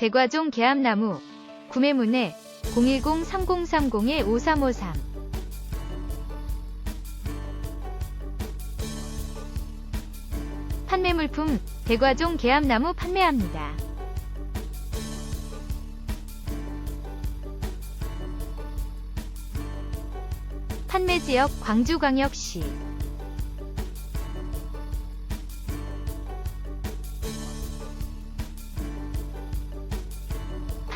대과종 개암나무 구매 문의 010-3030-5353 판매 물품 대과종 개암나무 판매합니다. 판매 지역 광주광역시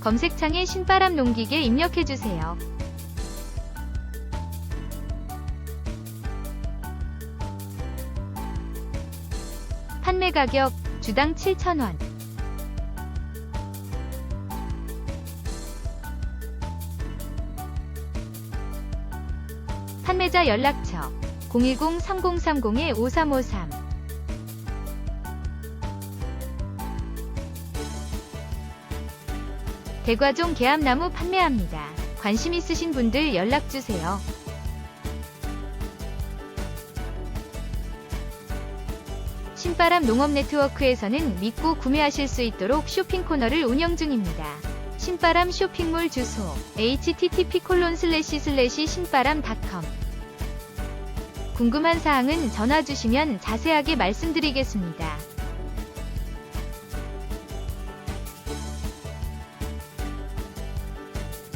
검색창에 신바람 농기계 입력해주세요. 판매 가격 주당 7,000원. 판매자 연락처 010-3030-5353 대과종 개암나무 판매합니다. 관심 있으신 분들 연락주세요. 신바람 농업 네트워크에서는 믿고 구매하실 수 있도록 쇼핑 코너를 운영 중입니다. 신바람 쇼핑몰 주소 http://신바람.com 궁금한 사항은 전화 주시면 자세하게 말씀드리겠습니다.